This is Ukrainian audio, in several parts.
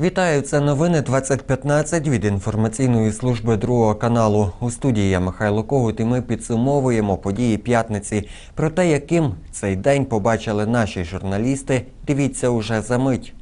Вітаю, це новини 2015 від інформаційної служби другого каналу. У студії я Михайло Когут і ми підсумовуємо події п'ятниці. Про те, яким цей день побачили наші журналісти, дивіться уже за мить.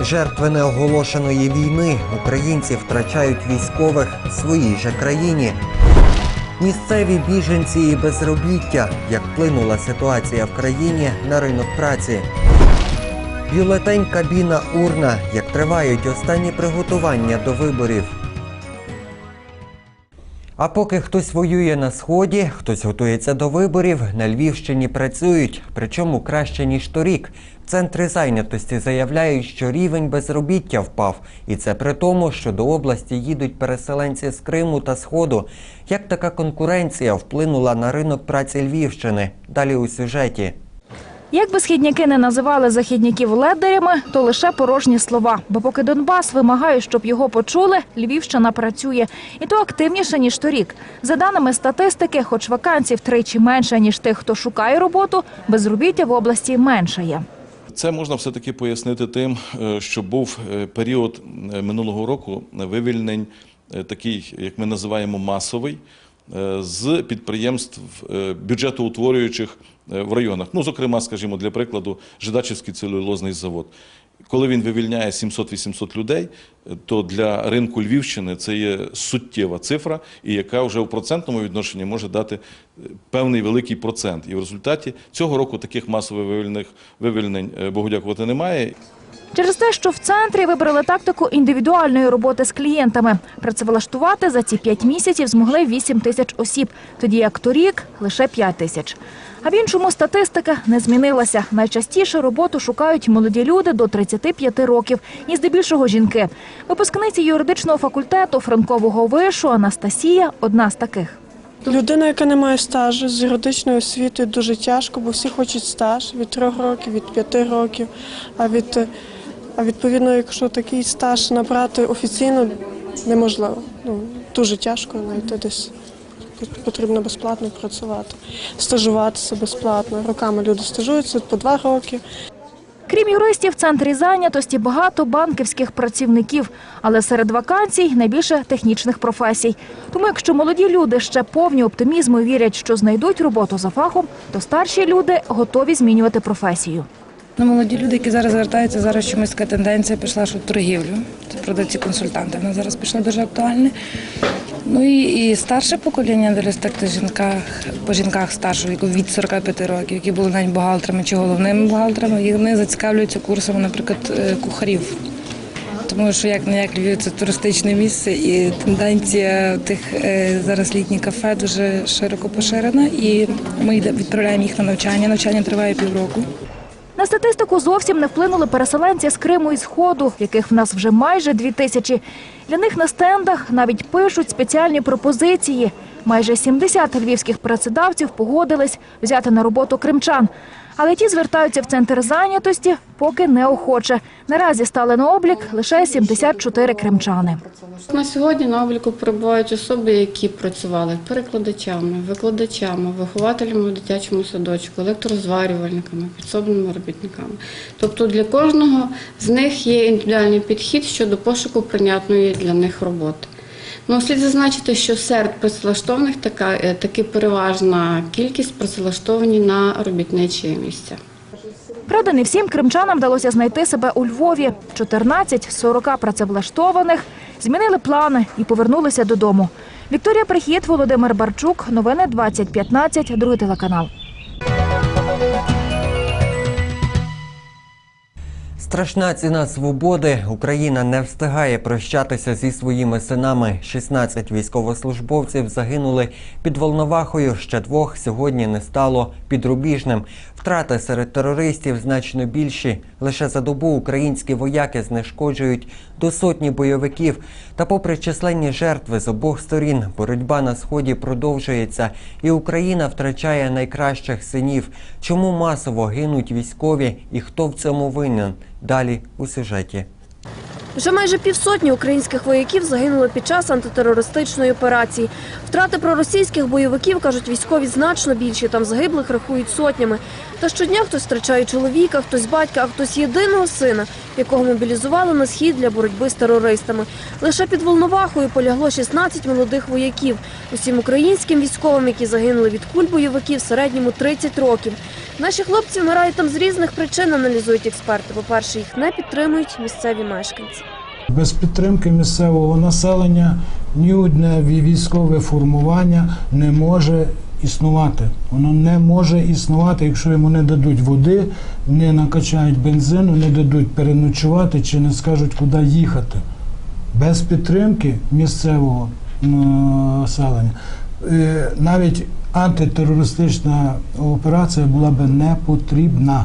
Жертви неоголошеної війни українці втрачають військових в своїй же країні. Місцеві біженці і безробіття, як вплинула ситуація в країні на ринок праці. Бюлетень кабіна урна, як тривають останні приготування до виборів. А поки хтось воює на сході, хтось готується до виборів, на Львівщині працюють, причому краще ніж торік. В центрі зайнятості заявляють, що рівень безробіття впав, і це при тому, що до області їдуть переселенці з Криму та Сходу. Як така конкуренція вплинула на ринок праці Львівщини? Далі у сюжеті. Як би східняки не називали західняків ледерями, то лише порожні слова. Бо поки Донбас вимагає, щоб його почули, Львівщина працює. І то активніше, ніж торік. За даними статистики, хоч вакансій втричі менше, ніж тих, хто шукає роботу, безробіття в області меншає. Це можна все-таки пояснити тим, е, що був е, період е, минулого року вивільнень, такий, як ми називаємо, масовий, з підприємств е, бюджетоутворюючих е, в районах. Ну, зокрема, скажімо, для прикладу, Жидачівський целюлозний завод. Коли він вивільняє 700-800 людей, е, то для ринку Львівщини це є суттєва цифра, і яка вже в процентному відношенні може дати е, певний великий процент. І в результаті цього року таких масових вивільнень, е, Богу дякувати, немає. Через те, що в центрі вибрали тактику індивідуальної роботи з клієнтами. Працевлаштувати за ці п'ять місяців змогли 8 тисяч осіб, тоді як торік – лише 5 тисяч. А в іншому статистика не змінилася. Найчастіше роботу шукають молоді люди до 35 років і здебільшого жінки. Випускниці юридичного факультету Франкового вишу Анастасія – одна з таких. Людина, яка не має стажу з юридичною освітою, дуже тяжко, бо всі хочуть стаж від трьох років, від п'яти років. А від а відповідно, якщо такий стаж набрати офіційно неможливо. Ну дуже тяжко знайти десь. Потрібно безплатно працювати, стажуватися безплатно. Роками люди стажуються по два роки. Крім юристів, в центрі зайнятості багато банківських працівників, але серед вакансій найбільше технічних професій. Тому, якщо молоді люди ще повні оптимізму вірять, що знайдуть роботу за фахом, то старші люди готові змінювати професію. Ну, молоді люди, які зараз звертаються, зараз чомусь така тенденція пішла, що торгівлю. Це продавці-консультанти. Вона зараз пішла дуже актуальна. Ну і, і старше покоління, то жінках, по жінках старшого віку від 45 років, які були навіть бухгалтерами чи головними бухгалтерами, і вони зацікавлюються курсами, наприклад, е, кухарів. Тому що як не як Львів це туристичне місце, і тенденція тих е, зараз літніх кафе дуже широко поширена. І ми відправляємо їх на навчання. Навчання триває півроку. На статистику зовсім не вплинули переселенці з Криму і Сходу, яких в нас вже майже дві тисячі. Для них на стендах навіть пишуть спеціальні пропозиції. Майже 70 львівських працедавців погодились взяти на роботу кримчан. Але ті звертаються в центр зайнятості поки неохоче. Наразі стали на облік лише 74 кримчани. На сьогодні на обліку перебувають особи, які працювали перекладачами, викладачами, вихователями в дитячому садочку, електрозварювальниками, підсобними робітниками. Тобто для кожного з них є індивідуальний підхід щодо пошуку прийнятної для них роботи. Ну, слід зазначити, що серед працевлаштованих така, е, таки переважна кількість працевлаштовані на робітничі місця. Правда, не всім кримчанам вдалося знайти себе у Львові. 14 з 40 працевлаштованих змінили плани і повернулися додому. Вікторія Прихід, Володимир Барчук. Новини 2015, другий телеканал. Страшна ціна свободи. Україна не встигає прощатися зі своїми синами. 16 військовослужбовців загинули під Волновахою. Ще двох сьогодні не стало підрубіжним. Втрати серед терористів значно більші. Лише за добу українські вояки знешкоджують до сотні бойовиків. Та, попри численні жертви з обох сторін, боротьба на сході продовжується, і Україна втрачає найкращих синів. Чому масово гинуть військові і хто в цьому винен? Далі у сюжеті. Вже майже півсотні українських вояків загинули під час антитерористичної операції. Втрати проросійських бойовиків, кажуть військові, значно більші. Там загиблих рахують сотнями. Та щодня хтось втрачає чоловіка, хтось батька, а хтось єдиного сина, якого мобілізували на схід для боротьби з терористами. Лише під Волновахою полягло 16 молодих вояків. Усім українським військовим, які загинули від куль бойовиків, в середньому 30 років. Наші хлопці вмирають там з різних причин, аналізують експерти. По-перше, їх не підтримують місцеві мешканці. Без підтримки місцевого населення ні одне військове формування не може існувати. Воно не може існувати, якщо йому не дадуть води, не накачають бензину, не дадуть переночувати чи не скажуть, куди їхати. Без підтримки місцевого населення е, навіть антитерористична операція була би не потрібна.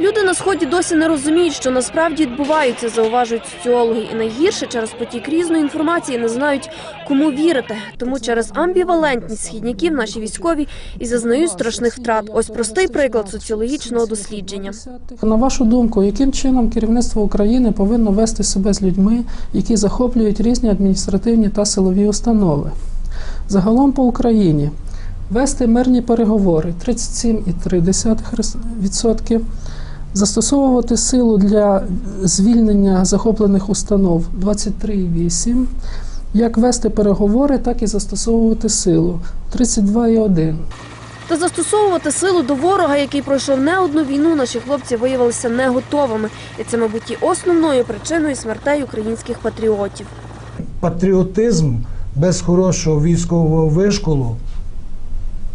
Люди на сході досі не розуміють, що насправді відбувається, зауважують соціологи. І найгірше через потік різної інформації не знають, кому вірити. Тому через амбівалентність східняків наші військові і зазнають страшних втрат. Ось простий приклад соціологічного дослідження. На вашу думку, яким чином керівництво України повинно вести себе з людьми, які захоплюють різні адміністративні та силові установи? Загалом по Україні вести мирні переговори 37,3%, застосовувати силу для звільнення захоплених установ 23,8%, як вести переговори, так і застосовувати силу 32,1%. Та застосовувати силу до ворога, який пройшов не одну війну, наші хлопці виявилися не готовими. І це, мабуть, і основною причиною смертей українських патріотів. Патріотизм без хорошого військового вишколу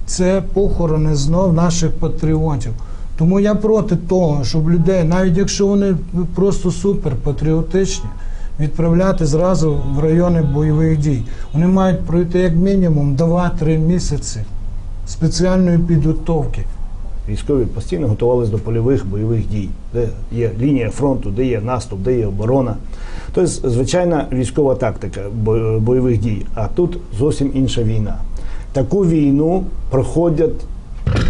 це похорони знов наших патріотів. Тому я проти того, щоб людей, навіть якщо вони просто супер патріотичні, відправляти зразу в райони бойових дій. Вони мають пройти як мінімум 2-3 місяці спеціальної підготовки. Військові постійно готувалися до польових бойових дій, де є лінія фронту, де є наступ, де є оборона. Тобто, звичайна військова тактика бойових дій. А тут зовсім інша війна. Таку війну проходять,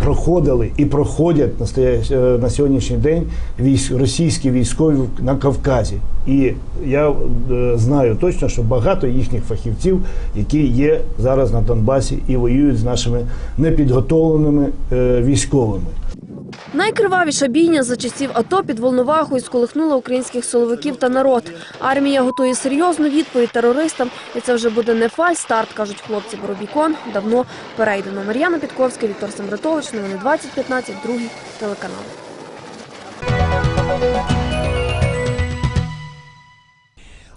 проходили і проходять е, на сьогоднішній день військ, російські військові на Кавказі. І я е, знаю точно, що багато їхніх фахівців, які є зараз на Донбасі і воюють з нашими непідготовленими е, військовими. Найкривавіша бійня за часів АТО під Волновахою сколихнула українських силовиків та народ. Армія готує серйозну відповідь терористам, і це вже буде не фальстарт, кажуть хлопці. Боробікон давно перейдено. Мар'яна Підковська, Віктор Сембратович, новини 2015, другий телеканал.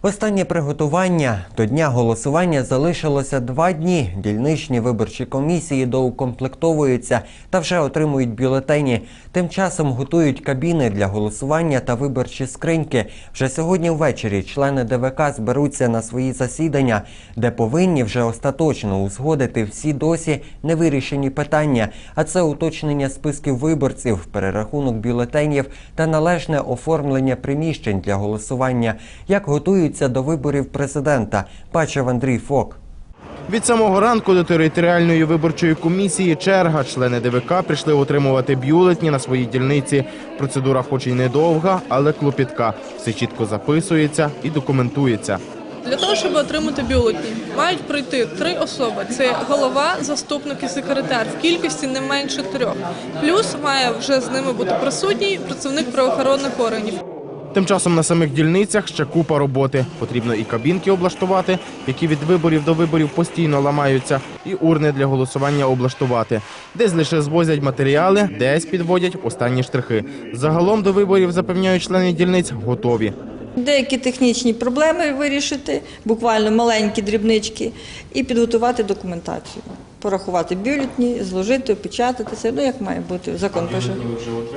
Останнє приготування до дня голосування залишилося два дні. Дільничні виборчі комісії доукомплектовуються та вже отримують бюлетені. Тим часом готують кабіни для голосування та виборчі скриньки. Вже сьогодні ввечері члени ДВК зберуться на свої засідання, де повинні вже остаточно узгодити всі досі невирішені питання. А це уточнення списків виборців, перерахунок бюлетенів та належне оформлення приміщень для голосування. Як готуються до виборів президента, бачив Андрій Фок. Від самого ранку до територіальної виборчої комісії черга. Члени ДВК прийшли отримувати бюлетні на своїй дільниці. Процедура хоч і недовга, але клопітка. Все чітко записується і документується. Для того, щоб отримати бюлетні, мають пройти три особи: це голова, заступник і секретар в кількості не менше трьох. Плюс має вже з ними бути присутній працівник правоохоронних органів. Тим часом на самих дільницях ще купа роботи. Потрібно і кабінки облаштувати, які від виборів до виборів постійно ламаються, і урни для голосування облаштувати. Десь лише звозять матеріали, десь підводять останні штрихи. Загалом до виборів запевняють члени дільниць готові. Деякі технічні проблеми вирішити, буквально маленькі дрібнички, і підготувати документацію. Порахувати бюлетні, зложити, опечатати це. Ну як має бути. Закон пише.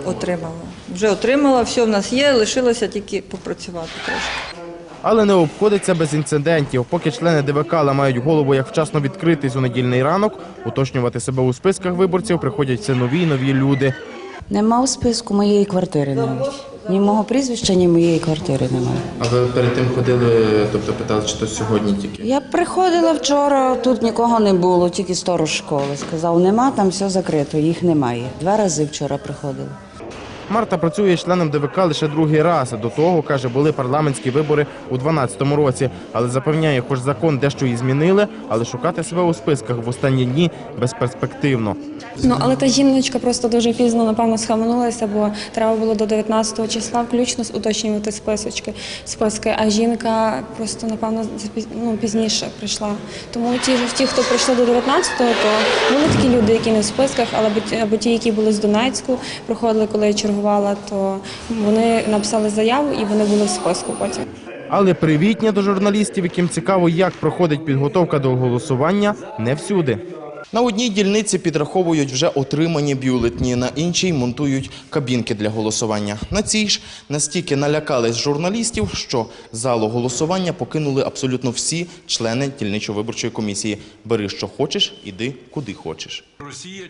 Отримала. Вже отримала, все в нас є, лишилося тільки попрацювати трошки. Але не обходиться без інцидентів. Поки члени ДВК ламають голову, як вчасно відкритись у недільний ранок, уточнювати себе у списках виборців приходять все нові й нові люди. Нема у списку моєї квартири навіть. Ні мого прізвища, ні моєї квартири немає. А ви перед тим ходили, тобто питали, чи то сьогодні тільки? Я приходила вчора, тут нікого не було, тільки сторож школи. Сказав, нема, там все закрито, їх немає. Два рази вчора приходила. Марта працює членом ДВК лише другий раз. До того каже, були парламентські вибори у 12-му році. Але запевняє, хоч закон дещо і змінили, але шукати себе у списках в останні дні безперспективно. Ну але та жіночка просто дуже пізно напевно схаменулася, бо треба було до 19 числа включно уточнювати списочки, списки. А жінка просто напевно ну, пізніше прийшла. Тому ті ті, хто прийшли до 19-го, то були такі люди, які не в списках, але або ті- які були з Донецьку, проходили, коли я чергувала, то вони написали заяву і вони були в списку потім. Але привітня до журналістів, яким цікаво, як проходить підготовка до голосування, не всюди. На одній дільниці підраховують вже отримані бюлетні, на іншій монтують кабінки для голосування. На цій ж настільки налякались журналістів, що залу голосування покинули абсолютно всі члени дільничо-виборчої комісії. Бери, що хочеш, іди куди хочеш.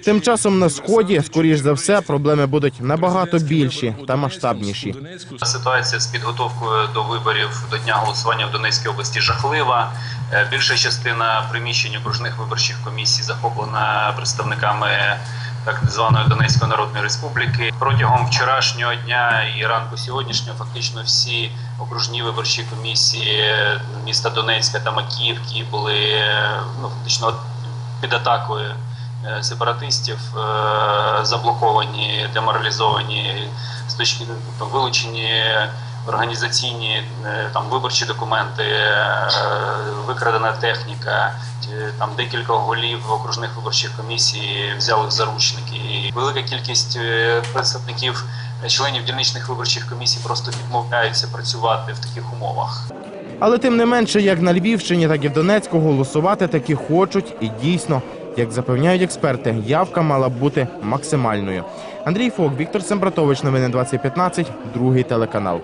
Тим часом на сході, скоріш за все, проблеми будуть набагато більші та масштабніші. Ситуація з підготовкою до виборів до дня голосування в Донецькій області жахлива. Е, Більша частина приміщень окружних виборчих комісій захоплена представниками так званої Донецької Народної Республіки. Протягом вчорашнього дня і ранку сьогоднішнього фактично всі окружні виборчі комісії міста Донецька та Макіївки були е, ну фактично під атакою е, сепаратистів, е, заблоковані, деморалізовані з точки вилучені організаційні е, там виборчі документи, е, викрадена техніка. е, Там декілька голів окружних виборчих комісій взяли в заручники. І велика кількість представників членів дільничних виборчих комісій просто відмовляються працювати в таких умовах. Але тим не менше, як на Львівщині, так і в Донецьку голосувати таки хочуть і дійсно, як запевняють експерти, явка мала б бути максимальною. Андрій Фок, Віктор Сембратович, новини 2015, другий телеканал.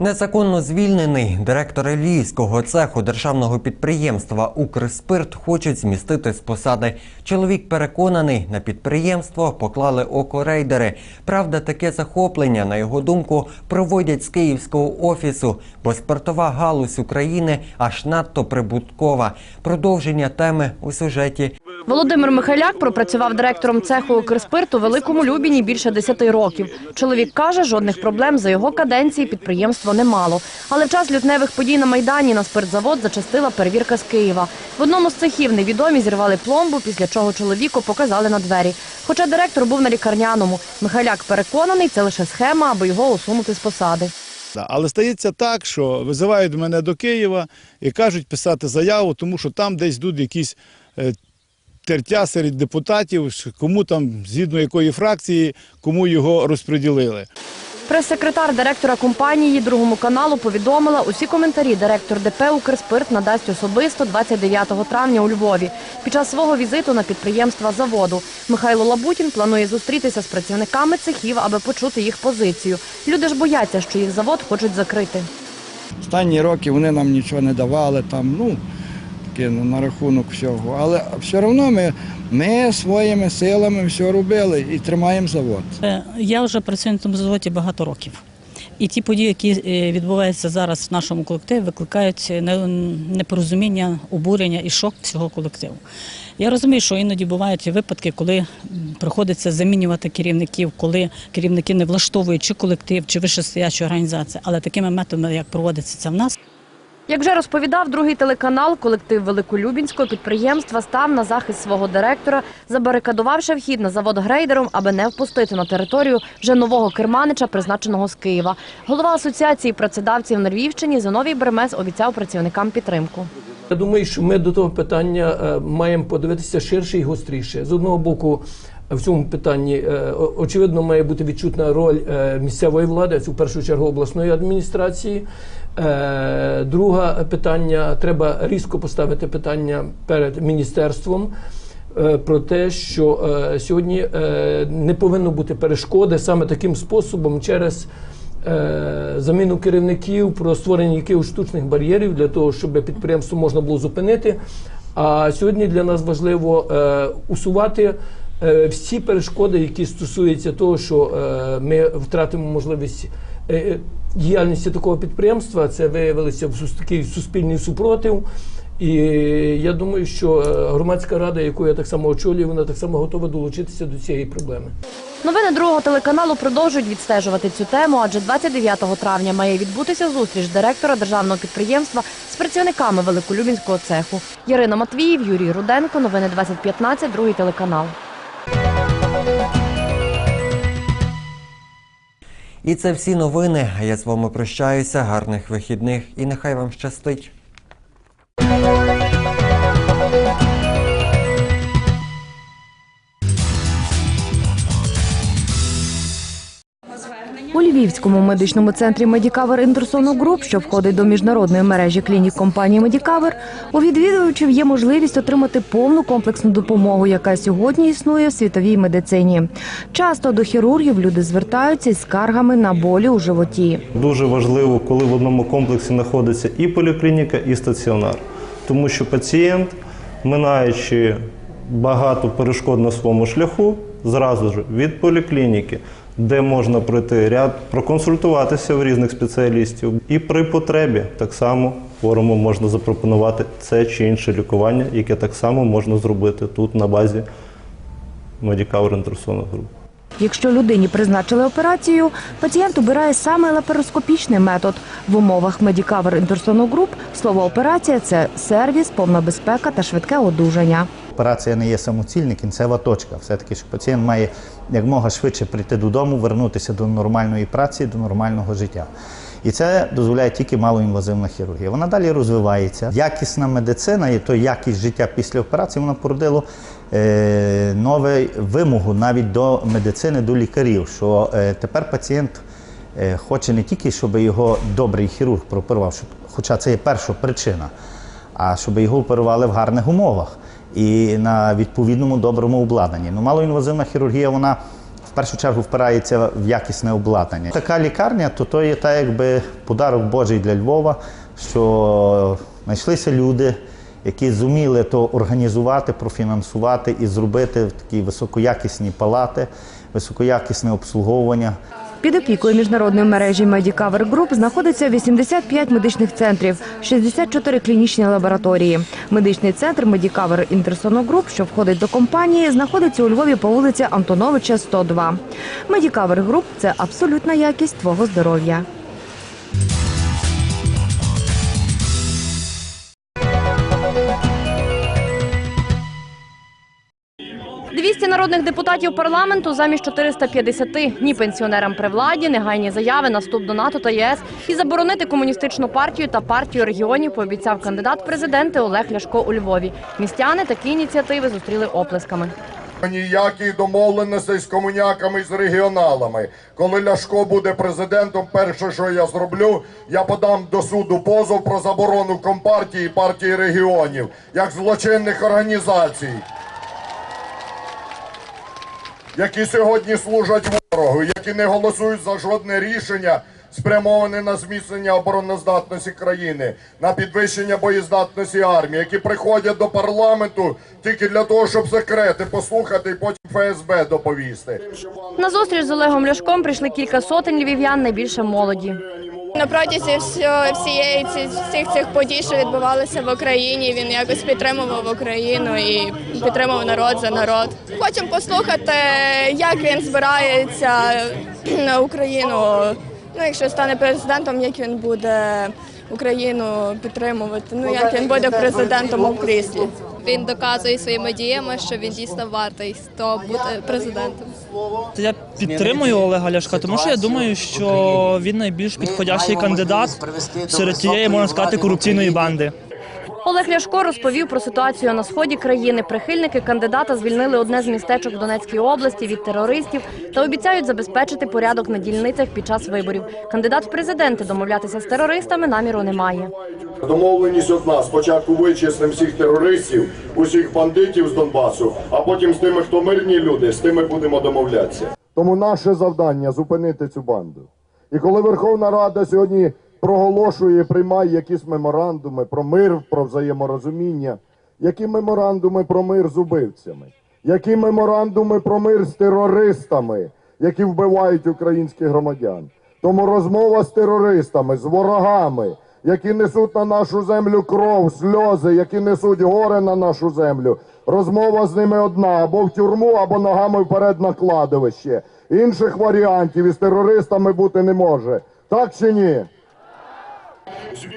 Незаконно звільнений директор Львівського цеху державного підприємства Укрспирт хочуть змістити з посади. Чоловік переконаний, на підприємство поклали око рейдери. Правда, таке захоплення, на його думку, проводять з київського офісу, бо спиртова галузь України аж надто прибуткова. Продовження теми у сюжеті. Володимир Михайляк пропрацював директором цеху «Укрспирту» у Великому Любіні більше 10 років. Чоловік каже, жодних проблем за його каденції підприємство не мало. Але в час лютневих подій на Майдані на спиртзавод зачастила перевірка з Києва. В одному з цехів невідомі зірвали пломбу, після чого чоловіку показали на двері. Хоча директор був на лікарняному. Михайляк переконаний, це лише схема, аби його усунути з посади. Але стається так, що визивають мене до Києва і кажуть писати заяву, тому що там десь йдуть якісь е, тертя серед депутатів, кому там, згідно якої фракції, кому його розподілили. Прес-секретар директора компанії другому каналу повідомила, усі коментарі директор ДП «Укрспирт» надасть особисто 29 травня у Львові під час свого візиту на підприємства заводу. Михайло Лабутін планує зустрітися з працівниками цехів, аби почути їх позицію. Люди ж бояться, що їх завод хочуть закрити. Останні роки вони нам нічого не давали, там, ну, таке ну, на рахунок всього. Але все одно ми, ми своїми силами все робили і тримаємо завод. Е, Я вже працюю на тому заводі багато років. І ті події, які е, відбуваються зараз в нашому колективі, викликають непорозуміння, обурення і шок всього колективу. Я розумію, що іноді бувають випадки, коли приходиться замінювати керівників, коли керівники не влаштовують чи колектив, чи вищестоячу організацію. Але такими методами, як проводиться це в нас, Як вже розповідав другий телеканал, колектив Великолюбінського підприємства став на захист свого директора, забарикадувавши вхід на завод грейдером, аби не впустити на територію вже нового керманича, призначеного з Києва. Голова асоціації працедавців на Львівщині Зиновій Бремес обіцяв працівникам підтримку. Я думаю, що ми до того питання е, маємо подивитися ширше і гостріше. З одного боку, в цьому питанні е, очевидно має бути відчутна роль е, місцевої влади, в першу чергу обласної адміністрації. Е, Друге питання треба різко поставити питання перед міністерством. е, Про те, що е, сьогодні не повинно бути перешкоди саме таким способом через заміну керівників, про створення якихось штучних бар'єрів для того, щоб підприємство можна було зупинити. А сьогодні для нас важливо усувати всі перешкоди, які стосуються того, що ми втратимо можливість діяльності такого підприємства. Це виявилося в такий суспільний супротив. І я думаю, що е, громадська рада, яку я так само очолюю, вона так само готова долучитися до цієї проблеми. Новини другого телеканалу продовжують відстежувати цю тему, адже 29 травня має відбутися зустріч директора державного підприємства з працівниками Великолюбінського цеху. Ярина Матвіїв, Юрій Руденко. Новини 2015, другий телеканал. І це всі новини. Я з вами прощаюся. Гарних вихідних і нехай вам щастить. Львівському медичному центрі Медікавер Інтерсону Груп, що входить до міжнародної мережі клінік компанії Медікавер, у відвідувачів є можливість отримати повну комплексну допомогу, яка сьогодні існує в світовій медицині. Часто до хірургів люди звертаються із скаргами на болі у животі. Дуже важливо, коли в одному комплексі знаходиться і поліклініка, і стаціонар. Тому що пацієнт, минаючи багато перешкод на своєму шляху, зразу ж від поліклініки, де можна пройти ряд, проконсультуватися в різних спеціалістів. І при потребі так само хворому можна запропонувати це чи інше лікування, яке так само можна зробити тут на базі Medicover Interson Group. Якщо людині призначили операцію, пацієнт обирає саме лапароскопічний метод. В умовах Медікавер Інтерсону Груп слово операція це сервіс, повна безпека та швидке одужання. Операція не є самоцільна, кінцева точка. Все-таки що пацієнт має якмога швидше прийти додому, вернутися до нормальної праці, до нормального життя. І це дозволяє тільки малоінвазивна хірургія. Вона далі розвивається. Якісна медицина і то якість життя після операції вона породило е, нову вимогу навіть до медицини, до лікарів, що е, тепер пацієнт е, хоче не тільки, щоб його добрий хірург прооперував, хоча це є перша причина, а щоб його оперували в гарних умовах і на відповідному доброму обладнанні. Ну, малоінвазивна хірургія, вона в першу чергу впирається в якісне обладнання. Така лікарня, то то є та якби подарок Божий для Львова, що знайшлися люди, які зуміли то організувати, профінансувати і зробити такі високоякісні палати, високоякісне обслуговування. Під опікою міжнародної мережі Медікавер Group знаходиться 85 медичних центрів, 64 клінічні лабораторії. Медичний центр Медікавер Intersono Group, що входить до компанії, знаходиться у Львові по вулиці Антоновича, 102. Медікавер Group – це абсолютна якість твого здоров'я. – народних депутатів парламенту замість 450. Ні пенсіонерам при владі, негайні заяви на вступ до НАТО та ЄС і заборонити комуністичну партію та партію регіонів пообіцяв кандидат президенти Олег Ляшко у Львові. Містяни такі ініціативи зустріли оплесками. Ніяких домовленостей з комуняками з регіоналами. Коли Ляшко буде президентом, перше, що я зроблю, я подам до суду позов про заборону компартії і партії регіонів як злочинних організацій, які сьогодні служать ворогу, які не голосують за жодне рішення, спрямоване на зміцнення обороноздатності країни, на підвищення боєздатності армії, які приходять до парламенту тільки для того, щоб секрети послухати і потім ФСБ доповісти. На зустріч з Олегом Ляшком прийшли кілька сотень львів'ян, найбільше молоді. На протязі всієї ці- всіх цих подій, що відбувалися в Україні, він якось підтримував Україну і підтримував народ за народ. Хочемо послухати, як він збирається на Україну. Ну, якщо стане президентом, як він буде Україну підтримувати. Ну як він буде президентом у кріслі. Він доказує своїми діями, що він дійсно вартий того бути президентом. Я підтримую Олега Ляшка, тому що я думаю, що він найбільш підходящий кандидат серед тієї, можна сказати, корупційної банди. Олег Ляшко розповів про ситуацію на сході країни. Прихильники кандидата звільнили одне з містечок в Донецькій області від терористів та обіцяють забезпечити порядок на дільницях під час виборів. Кандидат в президенти домовлятися з терористами наміру немає. Домовленість одна. Спочатку вичислимо всіх терористів, усіх бандитів з Донбасу, а потім з тими, хто мирні люди, з тими будемо домовлятися. Тому наше завдання зупинити цю банду. І коли Верховна Рада сьогодні проголошує, приймає якісь меморандуми про мир, про взаєморозуміння, які меморандуми про мир з убивцями, які меморандуми про мир з терористами, які вбивають українських громадян. Тому розмова з терористами, з ворогами, які несуть на нашу землю кров, сльози, які несуть горе на нашу землю. Розмова з ними одна або в тюрму, або ногами вперед на кладовище. Інших варіантів із терористами бути не може. Так чи ні?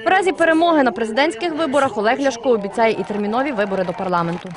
В разі перемоги на президентських виборах Олег Ляшко обіцяє і термінові вибори до парламенту.